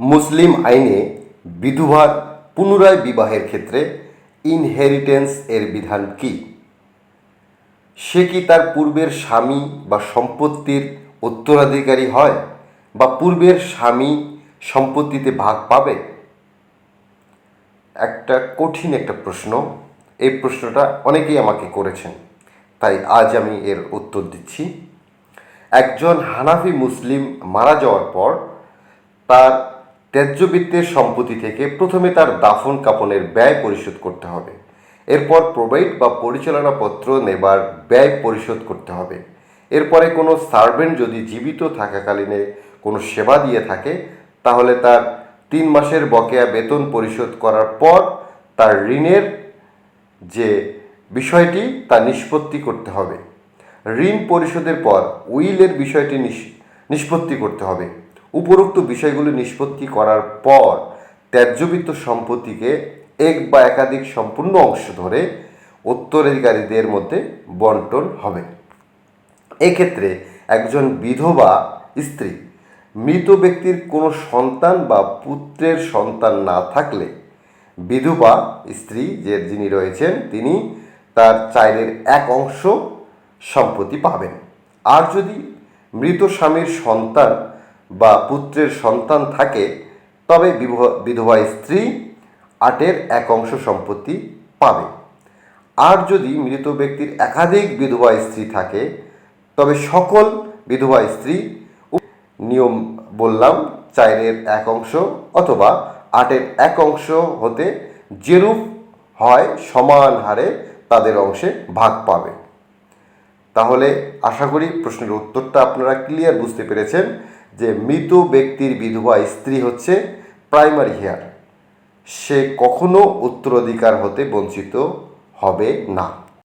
মুসলিম আইনে বিধবার পুনরায় বিবাহের ক্ষেত্রে ইনহেরিটেন্স এর বিধান কি? সে কি তার পূর্বের স্বামী বা সম্পত্তির উত্তরাধিকারী হয় বা পূর্বের স্বামী সম্পত্তিতে ভাগ পাবে? একটা কঠিন একটা প্রশ্ন। এই প্রশ্নটা অনেকেই আমাকে করেছেন, তাই আজ আমি এর উত্তর দিচ্ছি। একজন হানাফি মুসলিম মারা যাওয়ার পর তার ত্যায্যবৃত্তের সম্পত্তি থেকে প্রথমে তার দাফন কাপনের ব্যয় পরিশোধ করতে হবে। এরপর প্রোভাইড বা পরিচালনাপত্র নেবার ব্যয় পরিশোধ করতে হবে। এরপরে কোনো সার্ভেন্ট যদি জীবিত থাকাকালীনে কোনো সেবা দিয়ে থাকে, তাহলে তার তিন মাসের বকেয়া বেতন পরিশোধ করার পর তার ঋণের যে বিষয়টি, তা নিষ্পত্তি করতে হবে। ঋণ পরিশোধের পর উইলের বিষয়টি নিষ্পত্তি করতে হবে। উপরোক্ত বিষয়গুলি নিষ্পত্তি করার পর ত্যায্যবৃত্ত সম্পত্তিকে এক বা একাধিক সম্পূর্ণ অংশ ধরে উত্তরাধিকারীদের মধ্যে বন্টন হবে। এক্ষেত্রে একজন বিধবা স্ত্রী, মৃত ব্যক্তির কোনো সন্তান বা পুত্রের সন্তান না থাকলে বিধবা স্ত্রী যে যিনি রয়েছেন, তিনি তার চাইলের এক অংশ সম্পত্তি পাবেন। আর যদি মৃত স্বামীর সন্তান বা পুত্রের সন্তান থাকে, তবে বিধবা স্ত্রী আটের এক অংশ সম্পত্তি পাবে। আর যদি মৃত ব্যক্তির একাধিক বিধবা স্ত্রী থাকে, তবে সকল বিধবা স্ত্রী নিয়ম বললাম, চারের এক অংশ অথবা আটের এক অংশ হতে যেরূপ হয় সমান হারে তাদের অংশে ভাগ পাবে। তাহলে আশা করি প্রশ্নের উত্তরটা আপনারা ক্লিয়ার বুঝতে পেরেছেন। যে মৃত ব্যক্তির বিধবা স্ত্রী হচ্ছে প্রাইমারি হেয়ার সে কখনো উত্তরাধিকার হতে বঞ্চিত হবে না।